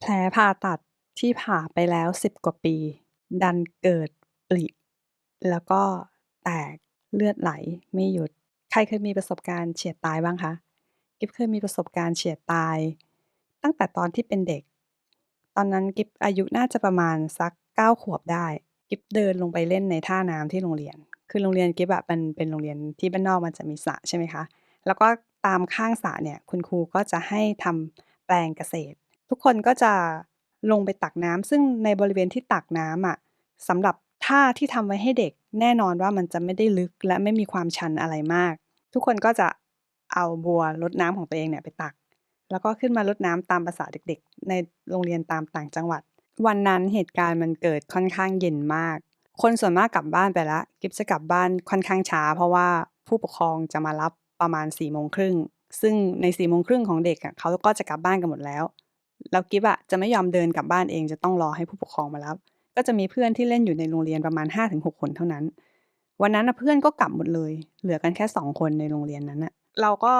แผลผ่าตัดที่ผ่าไปแล้ว10กว่าปี ดันเกิดปริ แล้วก็แตกเลือดไหลไม่หยุด ใครเคยมีประสบการณ์เฉียดตายบ้างคะกิ๊บเคยมีประสบการณ์เฉียดตาย ตั้งแต่ตอนที่เป็นเด็ก ตอนนั้นกิ๊บอายุน่าจะประมาณสัก9ขวบได้ กิ๊บเดินลงไปเล่นในท่าน้ำที่โรงเรียน คือโรงเรียนกิ๊บอะมันเป็นโรงเรียนที่บ้านนอกมันจะมีสระใช่ไหมคะ แล้วก็ตามข้างสระเนี่ยคุณครูก็จะให้ทำแปลงเกษตร ทุกคนก็จะลงไปตักน้ำซึ่งในบริเวณที่ตักน้ำอะสำหรับท่าที่ทำไว้ให้เด็กแน่นอนว่ามันจะไม่ได้ลึกและไม่มีความชันอะไรมาก ทุกคนก็จะเอาบัวรดน้ำของตัวเองเนี่ยไปตัก แล้วก็ขึ้นมารดน้ำตามภาษาเด็กๆ ในโรงเรียนตามต่างจังหวัด วันนั้นเหตุการณ์มันเกิดค่อนข้างเย็นมาก คนส่วนมากกลับบ้านไปแล้วกิ๊บจะกลับบ้านค่อนข้างช้า เพราะว่าผู้ปกครองจะมารับประมาณ4ี่โมงครึ่งซึ่งใน4ี่โมงครึ่งของเด็กเขาก็จะกลับบ้านกันหมดแล้ว แล้วกิ๊บอะจะไม่ยอมเดินกลับบ้านเองจะต้องรอให้ผู้ปกครองมารับ ก็จะมีเพื่อนที่เล่นอยู่ในโรงเรียนประมาณ 5-6 คนเท่านั้น วันนั้นเพื่อนก็กลับหมดเลย เหลือกันแค่ 2 คนในโรงเรียนนั้นอะเราก็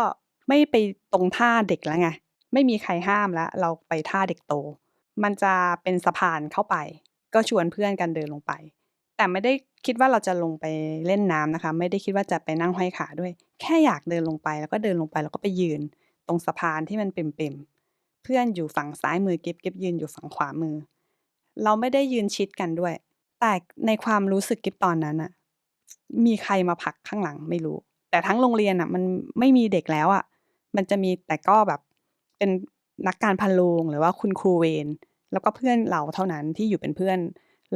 ไม่ไปตรงท่าเด็กแล้วไง ไม่มีใครห้ามแล้ว เราไปท่าเด็กโต มันจะเป็นสะพานเข้าไป ก็ชวนเพื่อนกันเดินลงไป แต่ไม่ได้คิดว่าเราจะลงไปเล่นน้ำนะคะ ไม่ได้คิดว่าจะไปนั่งห้อยขาด้วย แค่อยากเดินลงไปแล้วก็เดินลงไปแล้วก็ไปยืน ตรงสะพานที่มันเปิ่มๆ พื่อนอยู่ฝั่งซ้ายมือกิ๊บกิ๊บยืนอยู่ฝั่งขวามือ เราไม่ได้ยืนชิดกันด้วย แต่ในความรู้สึกกิ๊บตอนนั้นอะมีใครมาผลักข้างหลังไม่รู้ แต่ทั้งโรงเรียนอะมันไม่มีเด็กแล้วอะมันจะมีแต่ก็แบบเป็นนักการพันโรงหรือว่าคุณครูเวรแล้วก็เพื่อนเราเท่านั้นที่อยู่เป็นเพื่อน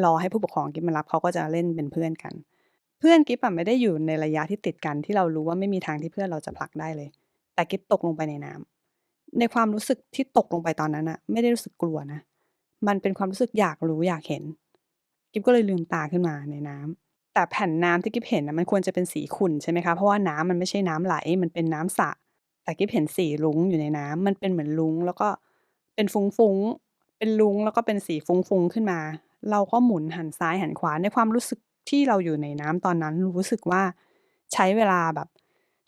รอให้ผู้ปกครองกิ๊บมารับเขาก็จะเล่นเป็นเพื่อนกัน เพื่อนกิ๊บอะไม่ได้อยู่ในระยะที่ติดกันที่เรารู้ว่าไม่มีทางที่เพื่อนเราจะผลักได้เลย แต่กิ๊บตกลงไปในน้ำ ในความรู้สึกที่ตกลงไปตอนนั้นอะไม่ได้รู้สึกกลัวนะ มันเป็นความรู้สึกอยากรู้อยากเห็น กิ๊บก็เลยลืมตาขึ้นมาในน้ำแต่แผ่นน้ำที่กิ๊บเห็นนะมันควรจะเป็นสีขุ่นใช่ไหมคะเพราะว่าน้ำมันไม่ใช่น้ำไหลมันเป็นน้ำสระแต่กิ๊บเห็นสีลุ้งอยู่ในน้ำมันเป็นเหมือนลุ้งแล้วก็เป็นฟุ้งๆเป็นลุ้งแล้วก็เป็นสีฟุ้งๆขึ้นมา เราก็หมุนหันซ้ายหันขวาในความรู้สึกที่เราอยู่ในน้ำตอนนั้นรู้สึกว่าใช้เวลาแบบ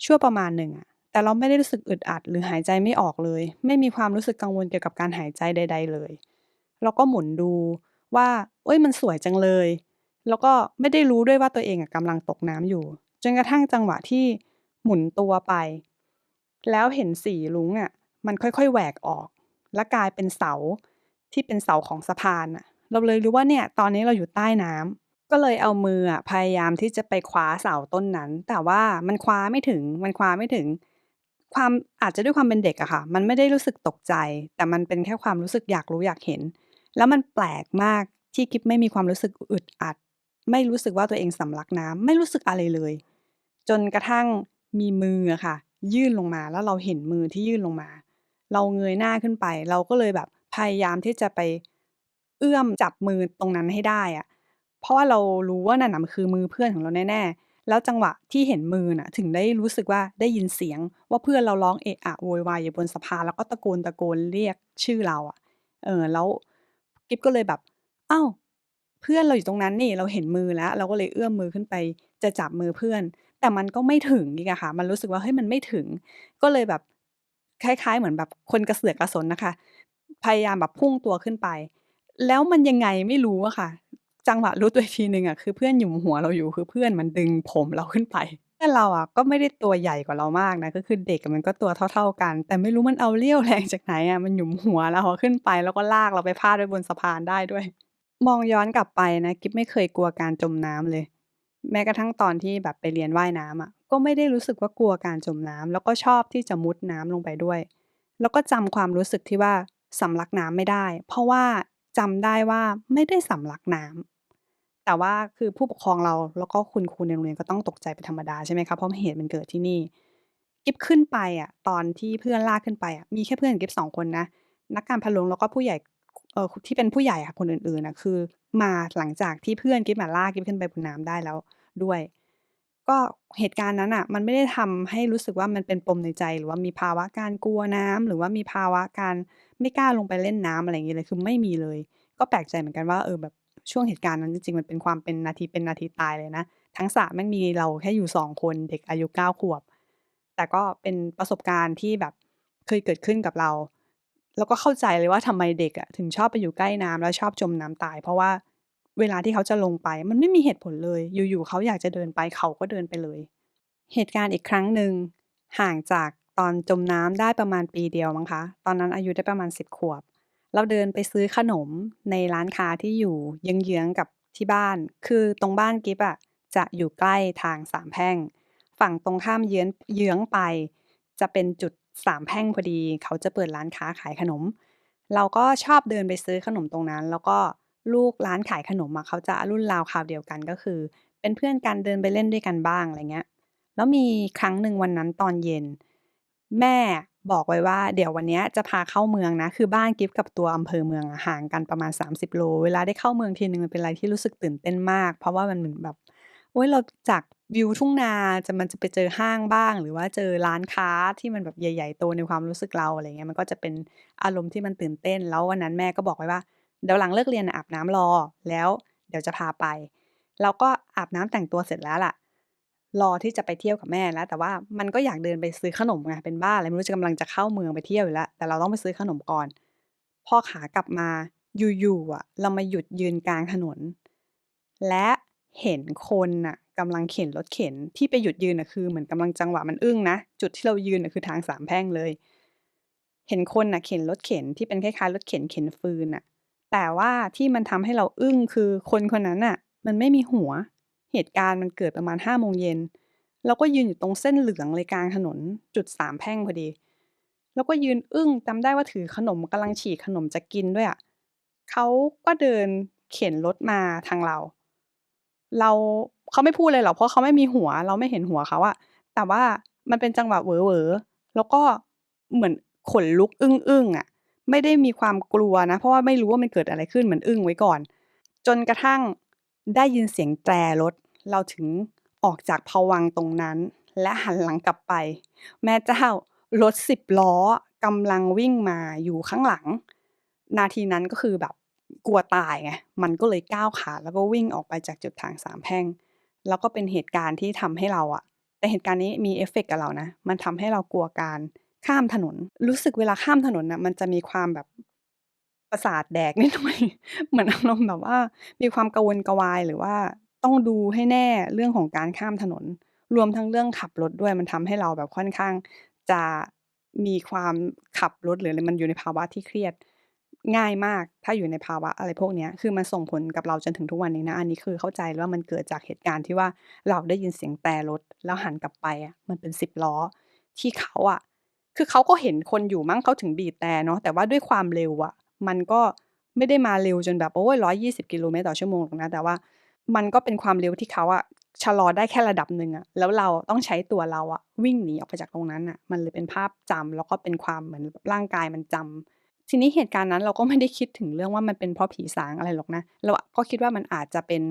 ชั่วประมาณหนึ่งอะ แต่เราไม่ได้รู้สึกอึดอัดหรือหายใจไม่ออกเลย ไม่มีความรู้สึกกังวลเกี่ยวกับการหายใจใด ๆ เลยเราก็หมุนดูว่าเอ้ยมันสวยจังเลย แล้วก็ไม่ได้รู้ด้วยว่าตัวเองอะกำลังตกน้ำอยู่ จนกระทั่งจังหวะที่หมุนตัวไป แล้วเห็นสีลุงอะมันค่อยๆแหวกออก และกลายเป็นเสาที่เป็นเสาของสะพานอะเราเลยรู้ว่าเนี่ยตอนนี้เราอยู่ใต้น้ำก็เลยเอามืออะพยายามที่จะไปคว้าเสาต้นนั้น แต่ว่ามันคว้าไม่ถึงมันคว้าไม่ถึง ความ อาจจะด้วยความเป็นเด็กอะค่ะ มันไม่ได้รู้สึกตกใจ แต่มันเป็นแค่ความรู้สึกอยากรู้อยากเห็น แล้วมันแปลกมากที่กิ๊บไม่มีความรู้สึกอึดอัด ไม่รู้สึกว่าตัวเองสำลักน้ำไม่รู้สึกอะไรเลย จนกระทั่งมีมืออะค่ะ ยื่นลงมาแล้วเราเห็นมือที่ยื่นลงมา เราเงยหน้าขึ้นไป เราก็เลยแบบพยายามที่จะไปเอื้อมจับมือตรงนั้นให้ได้อะเพราะว่าเรารู้ว่านั่นน่ะมันคือมือเพื่อนของเราแน่ๆ แล้วจังหวะที่เห็นมือน่ะถึงได้รู้สึกว่าได้ยินเสียง ว่าเพื่อนเราร้องเอะอะโวยวายอยู่บนสะพานแล้วก็ตะโกนตะโกนเรียกชื่อเราอะเออแล้วกิ๊บก็เลยแบบอ้าวเพื่อนเราอยู่ตรงนั้นนี่เราเห็นมือแล้ว เราก็เลยเอื้อมมือขึ้นไปจะจับมือเพื่อน แต่มันก็ไม่ถึงอีกอะค่ะ มันรู้สึกว่าเฮ้ยมันไม่ถึง ก็เลยแบบคล้ายๆ เหมือนแบบคนกระเสือกกระสนนะคะ พยายามแบบพุ่งตัวขึ้นไป แล้วมันยังไงไม่รู้อะค่ะ จังหวะรู้ตัวทีหนึ่งอะคือเพื่อนหยุมหัวเราอยู่คือเพื่อนมันดึงผมเราขึ้นไปแต่อนเราอะก็ไม่ได้ตัวใหญ่กว่าเรามากนะก็คือเด็กมันก็ตัวเท่า ๆกัน แต่ไม่รู้มันเอาเรี่ยวแรงจากไหนอะมันหยุมหัวเราขึ้นไป แล้วก็ลากเราไปพาดไว้บนสะพานได้ด้วย มองย้อนกลับไปนะกิ๊บไม่เคยกลัวการจมน้ำเลย แม้กระทั่งตอนที่แบบไปเรียนว่ายน้ำอะก็ไม่ได้รู้สึกว่ากลัวการจมน้ำแล้วก็ชอบที่จะมุดน้ำลงไปด้วย แล้วก็จำความรู้สึกที่ว่าสำลักน้ำไม่ได้ เพราะว่าจำได้ว่าไม่ได้สำลักน้ำ แต่ว่าคือผู้ปกครองเราแล้วก็คุณครูในโรงเรียนก็ต้องตกใจเป็นธรรมดาใช่ไหมคะเพราะเหตุมันเกิดที่นี่กิ๊บขึ้นไปอะตอนที่เพื่อนลากขึ้นไปอะมีแค่เพื่อนกิ๊บสองคนนะนักการพะโล้แล้วก็ผู้ใหญ่เอ่อที่เป็นผู้ใหญ่ค่ะคนอื่นๆน่ะคือ มาหลังจากที่เพื่อนกิ๊บอะลากกิ๊บขึ้นไปบนน้ำได้แล้วด้วย ก็เหตุการณ์นั้นน่ะ มันไม่ได้ทำให้รู้สึกว่ามันเป็นปมในใจ หรือว่ามีภาวะการกลัวน้ำหรือว่ามีภาวะการไม่กล้าลงไปเล่นน้ำอะไรอย่างเงี้ยเลยคือไม่มีเลย ก็แปลกใจเหมือนกันว่าเออแบบ ช่วงเหตุการณ์นั้นจริงๆมันเป็นความเป็นนาทีเป็นนาทีตายเลยนะ ทั้งสระแม่งมีเราแค่อยู่สองคนเด็กอายุ9ขวบ แต่ก็เป็นประสบการณ์ที่แบบเคยเกิดขึ้นกับเรา แล้วก็เข้าใจเลยว่าทำไมเด็กอะถึงชอบไปอยู่ใกล้น้ำแล้วชอบจมน้ำตาย เพราะว่าเวลาที่เขาจะลงไป มันไม่มีเหตุผลเลย อยู่ๆเขาอยากจะเดินไปเขาก็เดินไปเลย เหตุการณ์อีกครั้งหนึ่งห่างจากตอนจมน้ำได้ประมาณปีเดียวมั้งคะ ตอนนั้นอายุได้ประมาณ10ขวบ เราเดินไปซื้อขนมในร้านค้าที่อยู่เยื้องๆกับที่บ้าน คือตรงบ้านกิฟอะจะอยู่ใกล้ทางสามแพร่ง ฝั่งตรงข้ามเยื้องเยื้องไป จะเป็นจุดสามแพร่งพอดี เขาจะเปิดร้านค้าขายขนม เราก็ชอบเดินไปซื้อขนมตรงนั้น แล้วก็ลูกร้านขายขนมอะเขาจะรุ่นราวคราวเดียวกันก็คือ เป็นเพื่อนกันเดินไปเล่นด้วยกันบ้างอะไรเงี้ย แล้วมีครั้งหนึ่งวันนั้นตอนเย็น แม่ บอกไว้ว่าเดี๋ยววันนี้จะพาเข้าเมืองนะ คือบ้านกิฟกับตัวอำเภอเมืองห่างกันประมาณ 30 โล เวลาได้เข้าเมืองทีหนึ่งมันเป็นอะไรที่รู้สึกตื่นเต้นมาก เพราะว่ามันเหมือนแบบโอ๊ยเราจากวิวทุ่งนาจะมันจะไปเจอห้างบ้าง หรือว่าเจอร้านค้าที่มันแบบใหญ่ ๆ โตในความรู้สึกเราอะไรเงี้ยมันก็จะเป็นอารมณ์ที่มันตื่นเต้น แล้ววันนั้นแม่ก็บอกไว้ว่าเดี๋ยวหลังเลิกเรียนอาบน้ำรอแล้วเดี๋ยวจะพาไป เราก็อาบน้ำแต่งตัวเสร็จแล้วล่ะ รอที่จะไปเที่ยวกับแม่แล้ว แต่ว่ามันก็อยากเดินไปซื้อขนมไงเป็นบ้าอะไรไม่รู้จะกำลังจะเข้าเมืองไปเที่ยวอยู่แล้ว แต่เราต้องไปซื้อขนมก่อน พอขากลับมาอยู่ๆอะ เรามาหยุดยืนกลางถนน และเห็นคนน่ะกำลังเข็นรถเข็นที่ไปหยุดยืนน่ะคือเหมือนกำลังจังหวะมันอึ้งนะจุดที่เรายืนน่ะคือทางสามแพร่งเลย เห็นคนน่ะเข็นรถเข็นที่เป็นคล้ายๆรถเข็นเข็นฟืนน่ะ แต่ว่าที่มันทำให้เราอึ้งคือคนคนนั้นน่ะ มันไม่มีหัว เหตุการณ์มันเกิดประมาณ5โมงเย็นเราก็ยืนอยู่ตรงเส้นเหลืองเลยกลางถนนจุดสามแพร่งพอดี แล้วก็ยืนอึ้งจำได้ว่าถือขนมกำลังฉีกขนมจะกินด้วยอะเขาก็เดินเข็นรถมาทางเรา เราเขาไม่พูดเลยหรอกเพราะเขาไม่มีหัว เราไม่เห็นหัวเขาอะแต่ว่ามันเป็นจังหวะเหวอแล้วก็เหมือนขนลุกอึ้งๆอะไม่ได้มีความกลัวนะ เพราะว่าไม่รู้ว่ามันเกิดอะไรขึ้นเหมือนอึ้งไว้ก่อน จนกระทั่งได้ยินเสียงแตรรถ เราถึงออกจากภวังตรงนั้น และหันหลังกลับไป แม่เจ้ารถ10ล้อกำลังวิ่งมาอยู่ข้างหลัง นาทีนั้นก็คือแบบกลัวตายไงมันก็เลยก้าวขาแล้วก็วิ่งออกไปจากจุดทางสามแพร่ง แล้วก็เป็นเหตุการณ์ที่ทำให้เราอะแต่เหตุการณ์นี้มีเอฟเฟกต์กับเรานะ มันทำให้เรากลัวการข้ามถนน รู้สึกเวลาข้ามถนนน่ะมันจะมีความแบบประสาทแดกนิดหน่อย เหมือนอารมณ์แบบว่า มีความกระวนกวายหรือว่า ต้องดูให้แน่เรื่องของการข้ามถนน รวมทั้งเรื่องขับรถด้วยมันทำให้เราแบบค่อนข้าง จะมีความขับรถหรืออะไรมันอยู่ในภาวะที่เครียดง่ายมาก ถ้าอยู่ในภาวะอะไรพวกนี้คือมันส่งผลกับเราจนถึงทุกวันนี้นะ อันนี้คือเข้าใจว่ามันเกิดจากเหตุการณ์ที่ว่าเราได้ยินเสียงแตรรถ แล้วหันกลับไปอะมันเป็น10ล้อ ที่เขาอะ คือเขาก็เห็นคนอยู่มั้งเขาถึงบีบแตรเนาะแต่ว่าด้วยความเร็วอะ มันก็ไม่ได้มาเร็วจนแบบโอ๊ย120กิโลเมตรต่อชั่วโมงหรอกนะแต่ว่า มันก็เป็นความเร็วที่เขาอะชะลอได้แค่ระดับหนึ่งอะแล้วเราต้องใช้ตัวเราอะวิ่งหนีออกไปจากตรงนั้นน่ะมันเลยเป็นภาพจำแล้วก็เป็นความเหมือนร่างกายมันจำทีนี้เหตุการณ์นั้นเราก็ไม่ได้คิดถึงเรื่องว่ามันเป็นเพราะผีสางอะไรหรอกนะ เราก็คิดว่ามันอาจจะเป็น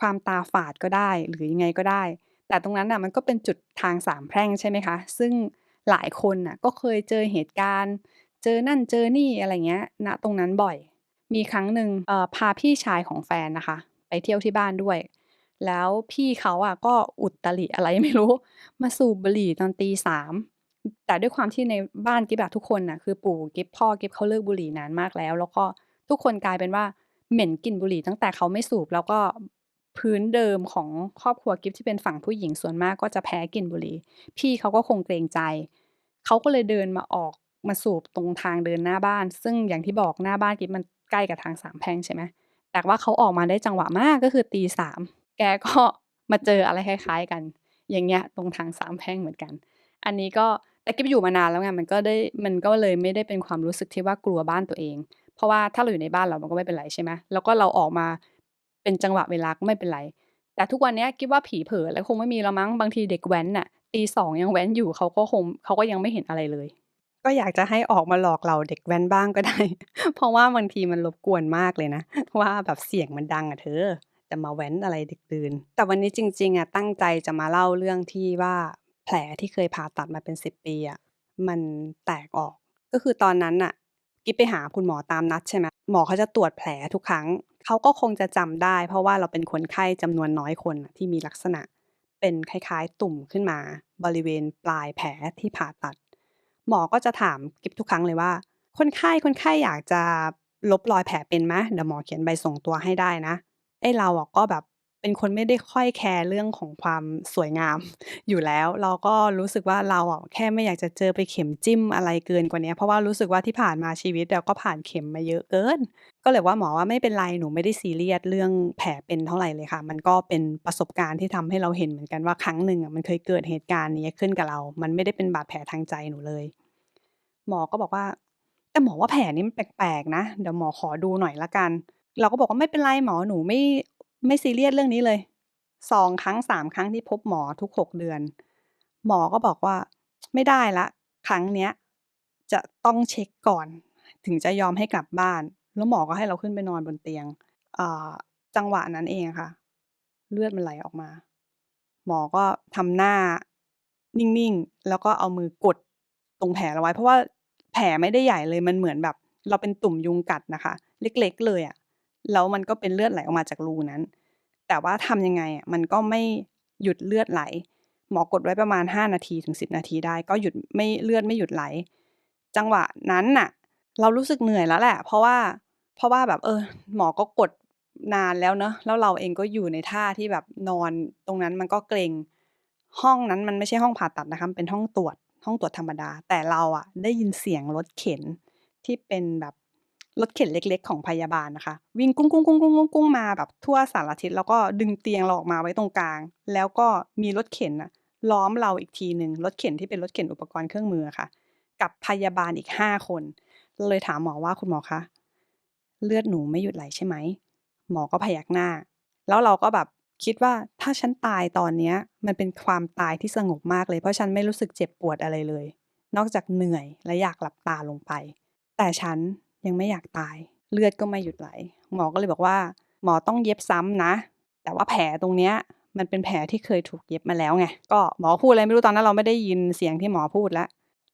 ความตาฝาดก็ได้หรือยังไงก็ได้ แต่ตรงนั้นน่ะมันก็เป็นจุดทางสามแพร่งใช่ไหมคะ ซึ่งหลายคนน่ะก็เคยเจอเหตุการณ์ เจอนั่นเจอนี่อะไรเงี้ยณตรงนั้นบ่อย มีครั้งหนึ่งพาพี่ชายของแฟนนะคะ ไปเที่ยวที่บ้านด้วย แล้วพี่เขาอะก็อุตริอะไรไม่รู้ มาสูบบุหรี่ตอนตี3แต่ด้วยความที่ในบ้านกิ๊บอะทุกคนน่ะคือปู่กิ๊บพ่อกิ๊บเขาเลิกบุหรี่นานมากแล้ว แล้วก็ทุกคนกลายเป็นว่าเหม็นกลิ่นบุหรี่ตั้งแต่เขาไม่สูบแล้วก็พื้นเดิมของครอบครัวกิ๊บที่เป็นฝั่งผู้หญิงส่วนมากก็จะแพ้กลิ่นบุหรี่ พี่เขาก็คงเกรงใจ เขาก็เลยเดินมาออกมาสูบตรงทางเดินหน้าบ้าน ซึ่งอย่างที่บอกหน้าบ้านกิ๊บมันใกล้กับทางสามแพร่งใช่ไหม แต่ว่าเขาออกมาได้จังหวะมากก็คือตี3แกก็มาเจออะไรคล้าย ๆ กัน อย่างเงี้ยตรงทางสามแพร่งเหมือนกัน อันนี้ก็แต่กิ๊บอยู่มานานแล้วไงมันก็ได้มันก็เลยไม่ได้เป็นความรู้สึกที่ว่ากลัวบ้านตัวเอง เพราะว่าถ้าเราอยู่ในบ้านเรามันก็ไม่เป็นไรใช่ไหมแล้วก็เราออกมาเป็นจังหวะเวลาก็ไม่เป็นไร แต่ทุกวันนี้กิ๊บว่าผีเผลออะไรคงไม่มีแล้วมั้งบางทีเด็กแว้นน่ะตี2ยังแว้นอยู่เขาก็คงเขาก็ยังไม่เห็นอะไรเลย ก็อยากจะให้ออกมาหลอกเหล่าเด็กแว้นบ้างก็ได้ เพราะว่าบางทีมันรบกวนมากเลยนะ ว่าแบบเสียงมันดังอะเธอ จะมาแว้นอะไรดึกดื่น แต่วันนี้จริงๆอะตั้งใจจะมาเล่าเรื่องที่ว่าแผลที่เคยผ่าตัดมาเป็น10ปีอะมันแตกออก ก็คือตอนนั้นน่ะกิ๊บไปหาคุณหมอตามนัดใช่ไหมหมอเขาจะตรวจแผลทุกครั้ง เขาก็คงจะจำได้ เพราะว่าเราเป็นคนไข้จำนวนน้อยคนที่มีลักษณะ เป็นคล้ายๆ ตุ่มขึ้นมา บริเวณปลายแผลที่ผ่าตัด หมอก็จะถามกิฟทุกครั้งเลยว่า คนไข้คนไข้อยากจะลบรอยแผลเป็นไหม?เดี๋ยวหมอเขียนใบส่งตัวให้ได้นะไอ้เราอะก็แบบ เป็นคนไม่ได้ค่อยแคร์เรื่องของความสวยงามอยู่แล้ว เราก็รู้สึกว่าเราอะแค่ไม่อยากจะเจอไปเข็มจิ้มอะไรเกินกว่านี้เพราะว่ารู้สึกว่าที่ผ่านมาชีวิตอะก็ผ่านเข็มมาเยอะเกิน ก็เลยว่าหมอว่าไม่เป็นไรหนูไม่ได้ซีเรียสเรื่องแผลเป็นเท่าไหร่เลยค่ะ มันก็เป็นประสบการณ์ที่ทำให้เราเห็นเหมือนกันว่าครั้งหนึ่งอะมันเคยเกิดเหตุการณ์นี้ขึ้นกับเรา มันไม่ได้เป็นบาดแผลทางใจหนูเลย หมอก็บอกว่าแต่หมอว่าแผลนี้มันแปลกๆนะ เดี๋ยวหมอขอดูหน่อยล้วกัน เราก็บอกว่า"ไม่เป็นไรหมอหนูไม่ ไม่ซีเรียสเรื่องนี้เลย" 2ครั้ง3ครั้งที่พบหมอทุก6เดือน หมอก็บอกว่า"ไม่ได้ล้วครั้งเนี้ยจะต้องเช็กก่อน ถึงจะยอมให้กลับบ้าน"แล้วหมอก็ให้เราขึ้นไปนอนบนเตียงจังหวะนั้นเองค่ะ เลือดมันไหลออกมา หมอก็ทำหน้านิ่งๆ แล้วก็เอามือกดตรงแผลเราไว้ เพราะว่าแผลไม่ได้ใหญ่เลยมันเหมือนแบบ เราเป็นตุ่มยุงกัดนะคะ เล็ก ๆ เลยอะ แล้วมันก็เป็นเลือดไหลออกมาจากรูนั้น แต่ว่าทำยังไงอะมันก็ไม่หยุดเลือดไหล หมอกดไว้ประมาณ 5 นาทีถึง 10 นาทีได้ ก็หยุดไม่เลือดไม่หยุดไหล จังหวะนั้นน่ะ เรารู้สึกเหนื่อยแล้วแหละ เพราะว่าเพราะว่าแบบเออ หมอก็กดนานแล้วเนาะแล้วเราเองก็อยู่ในท่าที่แบบนอนตรงนั้นมันก็เกรงห้องนั้นมันไม่ใช่ห้องผ่าตัดนะคะเป็นห้องตรวจห้องตรวจธรรมดา แต่เราอะได้ยินเสียงรถเข็นที่เป็นแบบ รถเข็นเล็ก ๆ ของพยาบาลนะคะ วิ่งกุ้งๆๆๆๆมาแบบทั่วสารทิศแล้วก็ดึงเตียงเราออกมาไว้ตรงกลาง แล้วก็มีรถเข็นน่ะล้อมเราอีกทีหนึ่งรถเข็นที่เป็นรถเข็นอุปกรณ์เครื่องมือค่ะ กับพยาบาลอีก5คนเราเลยถามหมอว่า"คุณหมอคะเลือดหนูไม่หยุดไหลใช่ไหม?"หมอก็พยักหน้า แล้วเราก็แบบคิดว่าถ้าฉันตายตอนเนี้ย มันเป็นความตายที่สงบมากเลย เพราะฉันไม่รู้สึกเจ็บปวดอะไรเลย นอกจากเหนื่อยและอยากหลับตาลงไป แต่ฉัน ยังไม่อยากตาย เลือดก็ไม่หยุดไหล หมอก็เลยบอกว่า"หมอต้องเย็บซ้ำนะ แต่ว่าแผลตรงเนี้ยมันเป็นแผลที่เคยถูกเย็บมาแล้วไง"ก็หมอพูดอะไรไม่รู้ตอนนั้นเราไม่ได้ยินเสียงที่หมอพูดแล้ว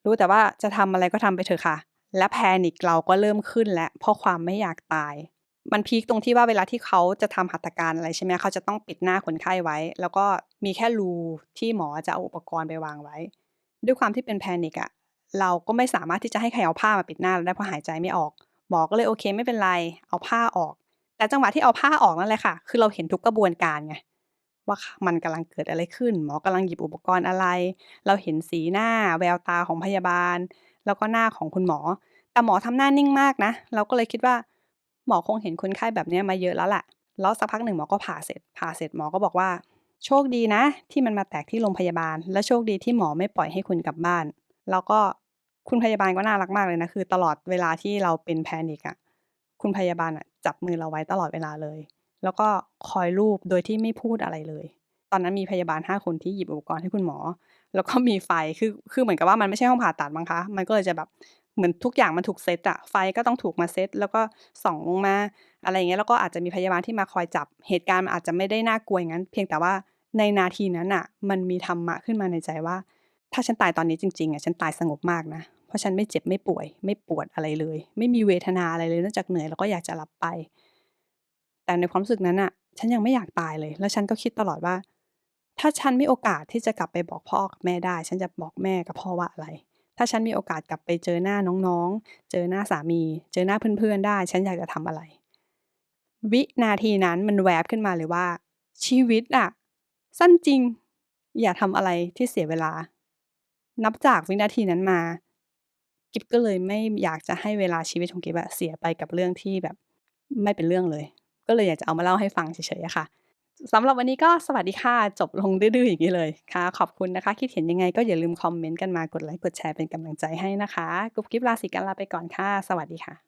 รู้แต่ว่าจะทำอะไรก็ทำไปเถอะค่ะ และ panic เราก็เริ่มขึ้นแล้วเพราะความไม่อยากตาย มันพีกตรงที่ว่าเวลาที่เขาจะทำหัตถการอะไรใช่ไหมเขาจะต้องปิดหน้าคนไข้ไว้ แล้วก็มีแค่รูที่หมอจะเอาอุปกรณ์ไปวางไว้ ด้วยความที่เป็น panic อะ เราก็ไม่สามารถที่จะให้ใครเอาผ้ามาปิดหน้าเราได้เพราะหายใจไม่ออก หมอก็เลยโอเค ไม่เป็นไร เอาผ้าออก แต่จังหวะที่เอาผ้าออกนั่นแหละค่ะ คือเราเห็นทุกกระบวนการไงว่ามันกำลังเกิดอะไรขึ้น หมอกำลังหยิบอุปกรณ์อะไร เราเห็นสีหน้า แววตาของพยาบาล แล้วก็หน้าของคุณหมอ แต่หมอทำหน้านิ่งมากนะ เราก็เลยคิดว่า หมอคงเห็นคนไข้แบบนี้มาเยอะแล้วแหละแล้วสักพักหนึ่งหมอก็ผ่าเสร็จ ผ่าเสร็จหมอก็บอกว่า"โชคดีนะ ที่มันมาแตกที่โรงพยาบาล และโชคดีที่หมอไม่ปล่อยให้คุณกลับบ้าน" แล้วก็คุณพยาบาลก็น่ารักมากเลยนะคือ ตลอดเวลาที่เราเป็น panic อะคุณพยาบาลน่ะจับมือเราไว้ตลอดเวลาเลย แล้วก็คอยลูบโดยที่ไม่พูดอะไรเลย ตอนนั้นมีพยาบาล 5 คนที่หยิบอุปกรณ์ให้คุณหมอ แล้วก็มีไฟคือคือเหมือนกับว่ามันไม่ใช่ห้องผ่าตัดมั้งคะ มันก็เลยจะแบบเหมือนทุกอย่างมันถูกเซตอะไฟก็ต้องถูกมาเซตแล้วก็ส่องลงมาอะไรอย่างเงี้ยแล้วก็อาจจะมีพยาบาลที่มาคอยจับเหตุการณ์มันอาจจะไม่ได้น่ากลัวอย่างงั้น เพียงแต่ว่าในนาทีนั้นน่ะมันมีธรรมะขึ้นมาในใจว่า ถ้าฉันตายตอนนี้จริงๆอะฉันตายสงบมากนะ เพราะฉันไม่เจ็บไม่ป่วย ไม่ปวดอะไรเลย ไม่มีเวทนาอะไรเลยนอกจากเหนื่อยแล้วก็อยากจะหลับไป แต่ในความรู้สึกนั้นน่ะ ฉันยังไม่อยากตายเลย แล้วฉันก็คิดตลอดว่า ถ้าฉันมีโอกาสที่จะกลับไปบอกพ่อกับแม่ได้ ฉันจะบอกแม่กับพ่อว่าอะไร ถ้าฉันมีโอกาสกลับไปเจอหน้าน้องๆ เจอหน้าสามี เจอหน้าเพื่อนๆได้ ฉันอยากจะทำอะไร วินาทีนั้นมันแวบขึ้นมาเลยว่า ชีวิตอะ สั้นจริง อย่าทำอะไรที่เสียเวลา นับจากวินาทีนั้นมา กิ๊บก็เลยไม่อยากจะให้เวลาชีวิตของกิ๊บอะเสียไปกับเรื่องที่แบบไม่เป็นเรื่องเลย ก็เลยอยากจะเอามาเล่าให้ฟังเฉยๆค่ะสำหรับวันนี้ก็สวัสดีค่ะ จบลงดื้อๆอย่างนี้เลยค่ะ ขอบคุณนะคะ คิดเห็นยังไงก็อย่าลืมคอมเมนต์กันมากดไลค์กดแชร์เป็นกำลังใจให้นะคะ กุ๊บกิ๊บลาสิกันลาไปก่อนค่ะ สวัสดีค่ะ